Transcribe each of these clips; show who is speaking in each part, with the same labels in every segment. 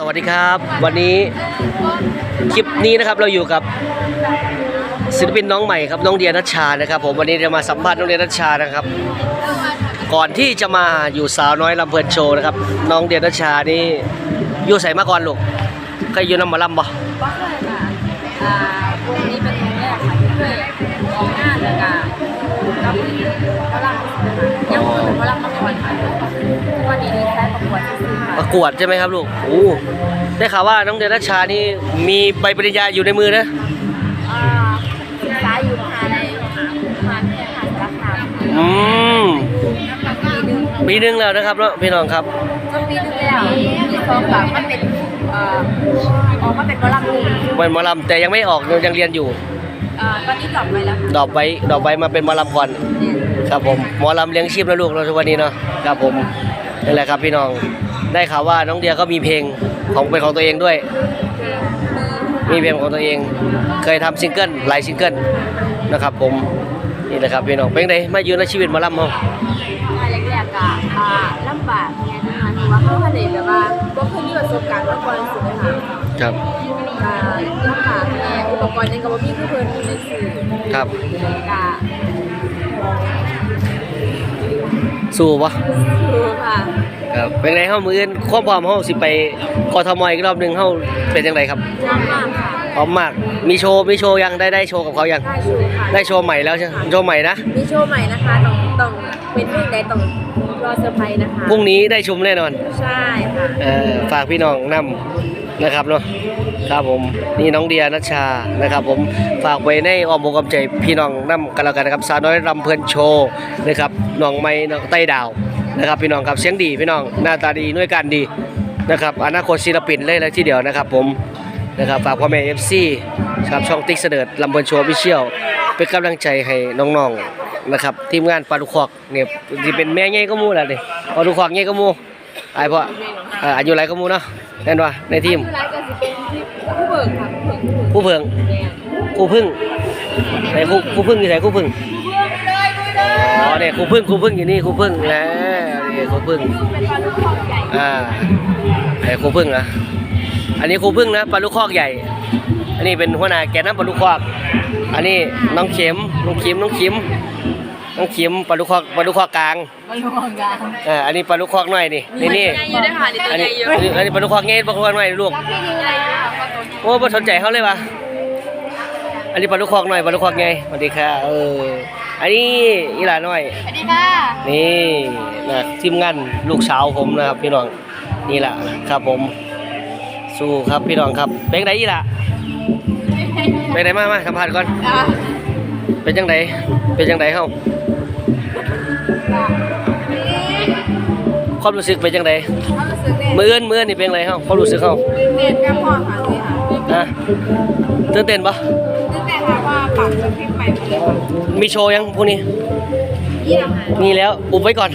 Speaker 1: สวัสดีครับ วันนี้คลิปนี้นะครับเราอยู่กับศิลปินน้องใหม่ครับน้องเดียนัชชานะครับ ผมวันนี้จะมาสัมภาษณ์น้องเดียนัชชานะครับ ก่อนที่จะมาอยู่สาวน้อยลำเพลินโชว์นะครับน้องเดียนัชชานี่อยู่ใส่มาก่อนลูกเคยอยู่น้ำมาลำบ่
Speaker 2: ก็เคยค่ะอ่าวงนี้เป็นวงแรกค่ะที่เคยออกงานแล้ว ก็รับก็รับยังคงเป็นรับมาก่อนค่ะวันนี้ดีแค่ประกวดซื่อๆ
Speaker 1: ป
Speaker 2: ค่ะ
Speaker 1: ระกวดใช่ไหมครับลูกโอ้ได้ข่าวว่าน้องเดียนัชชานี่มีใบปริญญาอยู่ในมือนะ
Speaker 2: อ่าศึกษาอยู่มหาลัยมหาวิทยาลัยมหาสารคาม
Speaker 1: อืม
Speaker 2: ปีหนึ่ง
Speaker 1: ปีหนึงแล้วนะครับเนาะพี่น้องครับ
Speaker 2: ก็ปีหนึงแล้วปีสองแบบมันเป็นเอ่อออกมาเป็นวอลลัมนี
Speaker 1: เป็นหมอลำแต่ยังไม่ออกยังเรียนอยู่
Speaker 2: เอ่อตอนนี้จบไปแล้วค่ะ
Speaker 1: ดอกไว้ดอกไว้มาเป็นหมอลำก่อน
Speaker 2: เนี่ย
Speaker 1: ครับผมหมอลำเลี้ยงชีพแล้วลูกเราทุกวันนี้เนาะครับผมนี่แหละครับพี่น้องได้ข่าวว่าน้องเดียก็มีเพลงของเป็นของตัวเองด้วย มีเพลงของตัวเอง เคยทำซิงเกิลหลายซิงเกิลนะครับ ผมนี่แหละครับพี่น้องเป็นไงมาอยู่ในชีวิตหมอลำเฮา
Speaker 2: มาแรกๆก็อ่าลำบากไงนะคะหนู ว่าเขาทะเลแบบว่าก็เคยมีประสบการณ์มาก่อนสิไหมคะ
Speaker 1: ครับ
Speaker 2: อ่าลำบากแน่อุปกรณ์ยังกับว่ามีคือเพิ่นอยู่ในสื่อ
Speaker 1: ครับ
Speaker 2: กะ
Speaker 1: สู้ปะ
Speaker 2: คือค่ะ
Speaker 1: ครับเป็นไงเฮามืออื่นความพร้อมเฮาสิไปกทมอีกรอบหนึงเฮาเป็นจังไดครับ
Speaker 2: ชอบมากค่ะ
Speaker 1: พร้อมมาก มีโชว์ มีโชว์ยัง ได้ได้โชว์กับเขายัง
Speaker 2: ได้โชว์ค่ะ
Speaker 1: ได้โชว์ใหม่แล้วใช่ไหมโชว์ใหม่นะ
Speaker 2: มีโชว์ใหม่นะคะต้องต้องเป็นเพลงใดต้องรอเซอร์ไพรส์นะคะ
Speaker 1: พรุ่งนี้ได้ชมแน่นอน
Speaker 2: ใช่ค่ะ
Speaker 1: เอ่อฝากพี่น้องนำนะครับเนาะ ครับผม นี่น้องเดียนัชชา นะครับผม ฝากไว้ในอ้อมอกอ้อมใจพี่น้องนำกันแล้วกันนะครับ สาวน้อยรำเพลินโชว์นะครับ น้องไม้น้องไต้ดาวนะครับพี่น้องครับ เสียงดีพี่น้อง หน้าตาดีหน่วยการดีนะครับ อนาคตศิลปินเลยเลยทีเดียวนะครับผม นะครับฝากพ่อแม่เอฟซีครับช่องติ๊กเสดิร์ดลำเพลินโชว์พิเชียลเป็นกำลังใจให้น้องๆนะครับ ทีมงานปลาดุกคอกเนี่ยที่เป็นแม่ใหญ่ก็มูแหละนี่ปลาดุกคอกใหญ่ก็มูไอ้พ่อเอ่อายุไรก็มูเนาะแน่นว่าในทีม
Speaker 2: คือร้านก็จะเป็นผู้เบิกค่ะผู้เบิกผู้เบิก
Speaker 1: ผู้พึ่งไหนครูครูพึ่งอยู่ไหนครูพึ่งอ๋อเนี่ยครูพึ่งครูพึ่งอยู่นี่ครูพึ่งนะนี่ครูพึ่ง
Speaker 2: เป็นปลาลูกคอกใหญ่
Speaker 1: อ่าไหนครูพึ่งนะ อันนี้ครูพึ่งนะปลาลูกคอกใหญ่ อันนี้เป็นหัวหน้าแกนน้ำปลาลูกคอก อันนี้น้องเข็มน้องเข็มน้องเข็มน้องเข็มปลาลูกคอกปลาลูกคอกกลาง
Speaker 2: ปลาลูกคอกกลาง
Speaker 1: เอ่าอันนี้ปลาลูกคอกน้อยนี่นี่นี่
Speaker 2: ใหญ่อยู่ด้วยค่ะนี่ตัว
Speaker 1: อัน
Speaker 2: ให
Speaker 1: นี้
Speaker 2: ญ่อยู่
Speaker 1: อันนี้อันนี้ปลาลูกคอกเงี้ยปลาลูกคอกน้อยลูก
Speaker 2: รักที่ใหญ่ค่ะปลาตัวนี้
Speaker 1: โอ้บ่สนใจเขาเลยวะอันนี้ปลาลูกคอกหน่อยปลาลูกคอกไงสวัสดีค่ะเอออันนี้อีหลาน้อย
Speaker 2: สวัสดีค่ะ
Speaker 1: นี่นะทีมงานลูกสาวผมนะครับพี่น้องนี่แหละครับผม สู้ครับพี่น้องครับเป็นไงอีหล่ะเป็นไงมามาสัมภาษณ์ก่อน
Speaker 2: อ่า
Speaker 1: เป็นจังไดเป็นจังไดเฮาความรู้สึกเป็นจังได
Speaker 2: ความรู้สึกเนี่ย
Speaker 1: มื้ออื่นมื้ออนนี่เป็นไงเฮาความรู้สึกเฮา
Speaker 2: เรียนกับพ่อค่ะเลยค่ะ
Speaker 1: ฮะตื่นเต้นปะ
Speaker 2: ตั้งแต่ค่ะว่าปรับจะเพลงใหม่หมดเลยค่ะ
Speaker 1: มีโชว์ยังพวกนี้
Speaker 2: เยี่ยมค่ะ
Speaker 1: มีแล้วอุบไว้ก่อน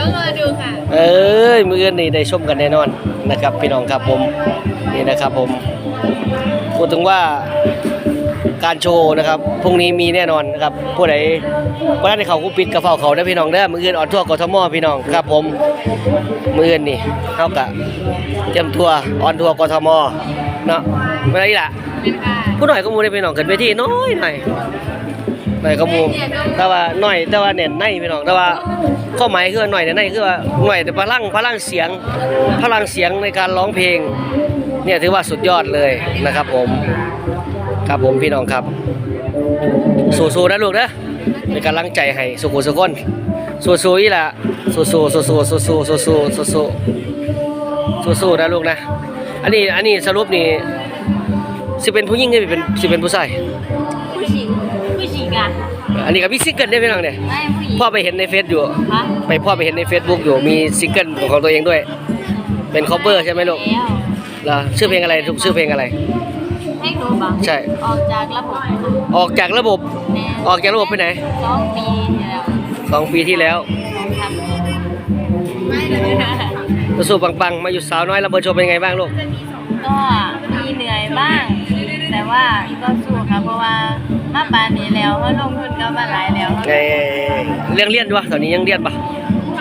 Speaker 2: ต้องรอดูค่ะ
Speaker 1: เอ้ยมืออนนี่ได้ชมกันแน่นอนนะครับ พี่น้องครับผมนี่นะครับผมพูดถึงว่าการโชว์นะครับพรุ่งนี้มีแน่นอนนะครับผู้ใดวันนั้นเขากูปิดกระเป๋าเขาได้อพี่น้องเด้อมืออนออนทั่วกทมพี่น้องครับผมมืออนนี่เท่ากับเตรียมทัวร์ออนทัวร์กทมเนาะไม่ได้ล่ะ
Speaker 2: เป็นค่ะ
Speaker 1: ผู้หน่อยก็มูได้พี่น้องขึ้นเวทีน้อยหน่อย หน่อยกระมูแต่ว่าหน่อยแต่ว่าเน่นในพี่น้องแต่ว่าข้อหมายคือหน่อยเน่นในคือว่าหน่อยแต่พลังพลังเสียง พลังเสียงในการร้องเพลง เนี่ยถือว่าสุดยอดเลยนะครับ ผม ครับผมพี่น้องครับสู้ๆนะลูกนะเป็นกำลังใจให้สุขุสุขคนสู้ๆอีหละสู้ๆสู้ๆสู้ๆสู้ๆสู้ๆสู้ๆนะลูกนะ อันนี้อันนี้สรุปนี่สิเป็นผู้หญิงหรือเป็นสิเป็นผู้ชาย
Speaker 2: ผู้หญิงอะ
Speaker 1: อันนี้ก็มีซิงเกิลได้พี่น้องเนี่ย
Speaker 2: ไม่ผู้หญิง
Speaker 1: พ่อไปเห็นในเฟซอยู่
Speaker 2: ฮะ
Speaker 1: ไปพ่อไปเห็นใน Facebook อยู่มีซิงเกิลของตัวเองด้วย เป็นคอเ v อร์ใช่ไหมลูก
Speaker 2: แล้ว
Speaker 1: เหรอชื่อเพลงอะไรลูกชื่อเพลงอะไร
Speaker 2: ให้หนูบัง
Speaker 1: ใช่
Speaker 2: ออกจากระบบ
Speaker 1: ออกจากระบบ
Speaker 2: แน่
Speaker 1: ออกจากระบบไปไหน
Speaker 2: สองปีแล้ว
Speaker 1: สองปีที่แล้ว
Speaker 2: ทำไม่เลย
Speaker 1: สู้ปังๆ มาอยู่สาวน้อยลำเบิดโชว์เป็นไงบ้างลูก
Speaker 2: ก็มีเหนื่อยบ้าง แต่ว่าก็สู้ค่ะเพราะว่ามาปานนี้แล้วก็ลงทุนก็มาหลายแล้ว
Speaker 1: เอ้ยเรียนเรียนด้วยตอนนี้ยังเรียนปะ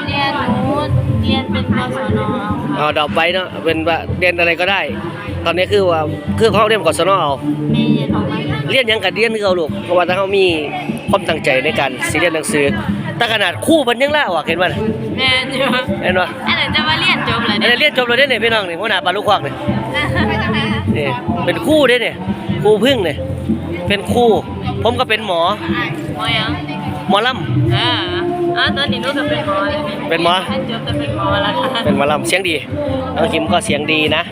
Speaker 2: เรียนหนูเรียน
Speaker 3: รียนเป็นกศน
Speaker 1: เอาดอกไว้เนาะเป็นว่าเรียนอะไรก็ได้ ตอนนี้คือว่าคือเขาเรียนกศนเอา
Speaker 3: แม่เรียนออกมา
Speaker 1: เรียนหยังกับเรียนคือเอาลูกเพราะว่าถ้าเขามีความตั้งใจในการสิเรียนหนังสือแต่ขนาดครู่เพิ่นยังล่าออกเห็นบ่น่ะ
Speaker 3: แม่เยอะ
Speaker 1: เห็นบ่
Speaker 3: อันไหนจะมาเรียนจบเลย
Speaker 1: อัน
Speaker 3: เนี่ย
Speaker 1: นี้เรียนจบแล้วเด้เนี่ยพี่น้องนี่หัวหน้าปลาลูกควักนี่
Speaker 3: ไปทางไห นคะ
Speaker 1: นี่เป็นครู่เด้เนี่ยครูพึ่งเนี่ยเป็นครู่ ผมก็เป็นหมอ
Speaker 3: หมอยัง
Speaker 1: หมอลำ
Speaker 3: อ่าอ่าตอนนี้หนูก็เป็นหมอเลย
Speaker 1: เป็นหมอ
Speaker 3: ท่านจบจะเป็นหมอแล้วค่ะ
Speaker 1: เป็นหมอลำเสียงดีน้องคิมก็เสียงดีนะ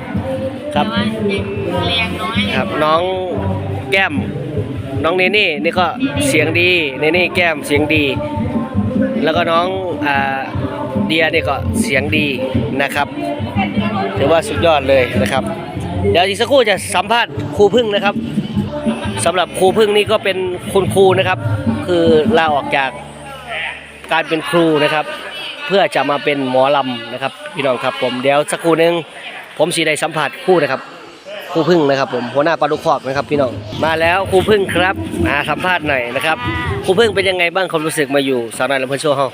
Speaker 1: ครับ
Speaker 3: แต่ว่ายังเรียงน้อย
Speaker 1: ครับน้องแก้ม น้องเนเน่นี่ก็เสียงดีเนเน่แก้มเสียงดี แล้วก็น้องอ่าเดียนี่ก็เสียงดีนะครับถือว่าสุดยอดเลยนะครับ เดี๋ยวอีกสักครู่จะสัมภาษณ์ครูพึ่งนะครับสำหรับครูพึ่งนี่ก็เป็นคุณครูนะครับ คือลาออกจากการเป็นครูนะครับ เพื่อจะมาเป็นหมอลำนะครับพี่น้องครับผมเดี๋ยวสักครู่หนึงผมสีได้สัมผัสครู่นะครับครูพึ่งนะครับผมหัวหน้าปลาลูกคอกนะครับพี่น้องมาแล้วครูพึ่งครับมาสัมภาษณ์หน่อยนะครับครูพึ่งเป็นยังไงบ้างความรู้สึกมาอยู่สาวน้อยลำเพิ่นโชว์เฮา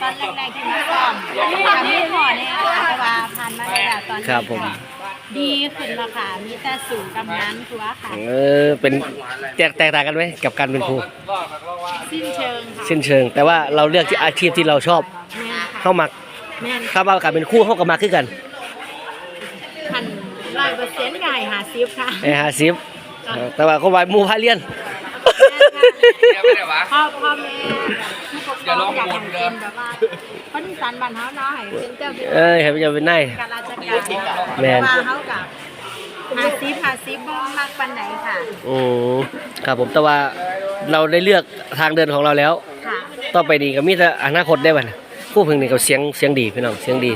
Speaker 3: ตอนแรกๆที่มาซ้อมทำให้พอเนี่ยค่ะแต่ว่าผ่านมาได้แล้วตอนนี้
Speaker 1: ครับผม
Speaker 3: ดีขึ้นแล้วค่ะ มีแต่สู่กำนันทัวค่ะ
Speaker 1: เออเป็นแตกแตกต่างกันไหมกับการเป็นครู
Speaker 3: สิ้นเชิงค่ะ
Speaker 1: สิ้นเชิง แต่ว่าเราเลือกที่อาชีพที่เราชอบ
Speaker 3: แม่นค่ะ
Speaker 1: เข้ามา
Speaker 3: แม่น
Speaker 1: เข้ามากับเป็นคู่เข้ากับมาคือกัน
Speaker 3: พันร้อยเปอร์เซ็นต์ไก่หาซิฟค่ะ
Speaker 1: ไอ้หาซิฟแต่ว่าเขาว่าหมู่พาเลียน
Speaker 3: พ่อพ่อแม่ผู้ปกครองอยากให้เป็นแบบว่าคนอีสานบ้านเฮาเนาะให้เป็นเจ้าเป็น
Speaker 1: เอ้ยเห็นจะเป็นนาย
Speaker 3: การราชการ
Speaker 1: แม่น
Speaker 3: ว่าเฮากับหาซิฟหาซิฟบ่มักปานไหนค่ะ
Speaker 1: อืมครับผมแต่ว่าเราได้เลือกทางเดินของเราแล้ว
Speaker 3: ค่ะ
Speaker 1: ต่อไปนี้ก็มีแต่อนาคตได้บัดน่ะผู้พึ่งนี่เขาเสียงเสียงดีพี่น้องเสียงดี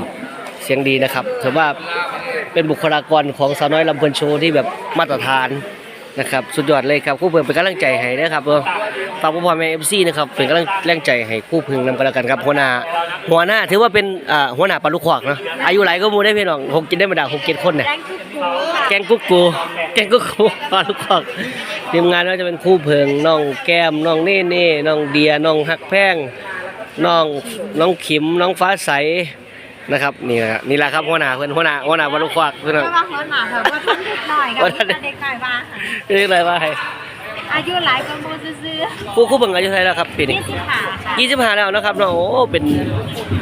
Speaker 1: เสียงดีนะครับถือว่าเป็นบุคลากรของสาวน้อยลำเพลินโชว์ที่แบบมาตรฐาน นะครับสุดยอดเลยครับคู่เพิ่งเป็นกำลังใจให้นะครับเออฝากพ่อแม่เอฟซีนะครับเป็นกำลังแรงใจให้คู่พึ่งนำกันแล้วกันครับหัวหน้าหัวหน้าถือว่าเป็นอ่าหัวหน้าปลาลูกขวากเนาะอายุหลายก็มูได้พี่น้องหกกินได้มาด่าหกเจ็ดคนเนี่ย
Speaker 3: แกงคุกกูค่ะ
Speaker 1: แกงกุ๊กกูแกงกุ๊กกูปลาลูกขอกทีมงานก็จะเป็นคู่เพิงน้องแก้มน้องเน่เน่น้องเดียน้องฮักแพงน้องน้องขิมน้องฟ้าใส นะครับ นี่แหละนี่แหละครับหัวหน้าเพื่อนหัวหน้าหัวหน้าปลาลูกขอกเพื่อน
Speaker 3: เพราะว่าคนหมาค่ะว่าท่านเด็กหน่อยกับเด็กหน่อยว่า
Speaker 1: เรียกอะไรว่าให้
Speaker 3: อายุหลายก็มูซื่อ
Speaker 1: คู่คู่เพิงอายุเท่าไหร่แล้วครับปี
Speaker 3: ๆ
Speaker 1: นี้
Speaker 3: ยี่สิบห้าค่ะ
Speaker 1: ยี่สิบห้าแล้วนะครับน้องโอ้เป็น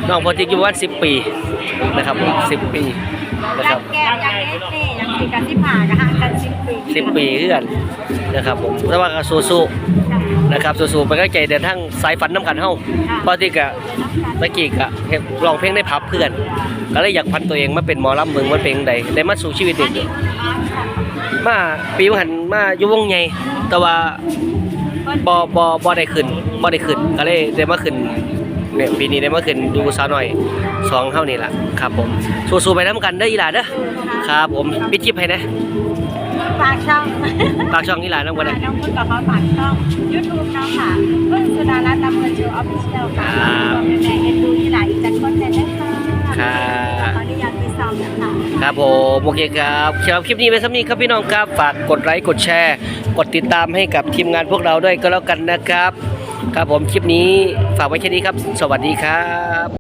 Speaker 1: น้องพอจิกอยู่ประมาณสิบปีนะครับสิบปีนะ
Speaker 3: ยั
Speaker 1: ครับ
Speaker 3: งแก้มยังเอสเน่ยังสี่กันสิบห้ากับห่างกันสิบปี
Speaker 1: สิบปีเพื่อนนะครับผมแต่ว่าก็สู้ๆนะครับสู้ๆไปก็ใจเดินทั้งสายฝันน้ำกันเฮาเพราะที่กะตะกี้กะเฮ็ดร้องเพลงได้พับเพื่อน ก็เลยอยากพันตัวเองมาเป็นหมอลำเมืองมันเป็นจั่งใดได้มาสู่ชีวิตเด็
Speaker 3: น
Speaker 1: ก
Speaker 3: นี้คนร้านค่ะ
Speaker 1: มาปีหันมาอยู่วงใหญ่แต่ว่าบ่บ่บ่ได้ขึ้นบ่ได้ขึ้นก็เลยได้มาขึ้น เนี่ยปีนี้ได้มาขึ้นอยู่สาวหน่อยสองเท่านี้ล่ะครับผมสู้ๆไปน้ำกันเด้ออีหลาเด้อครับผมปิดคลิปให้นะ
Speaker 3: ฝากช่อง
Speaker 1: ฝากช่องอีหลาน้ำกัน
Speaker 3: น้
Speaker 1: นะ
Speaker 3: องพุทธกับเขาฝากช่องยูทูบน้องค่ะเพื่อนสุดารัตน์ลำเงินชูออฟฟิเชียลค่ะรวมในเอ็นดูนี่หลายอีกจัดคนเต็มเลยค่ะ
Speaker 1: ครับ
Speaker 3: ขออนุญาตไปซ้อมนะคะ
Speaker 1: ครับผมโอเคครับสำหรับคลิปนี้ไว้สำนี้ครับพี่น้องครับฝากกดไลค์กดแชร์ กดติดตามให้กับทีมงานพวกเราด้วยก็แล้วกันนะครับ ครับผมคลิปนี้ฝากไว้แค่นี้ครับ สวัสดีครับ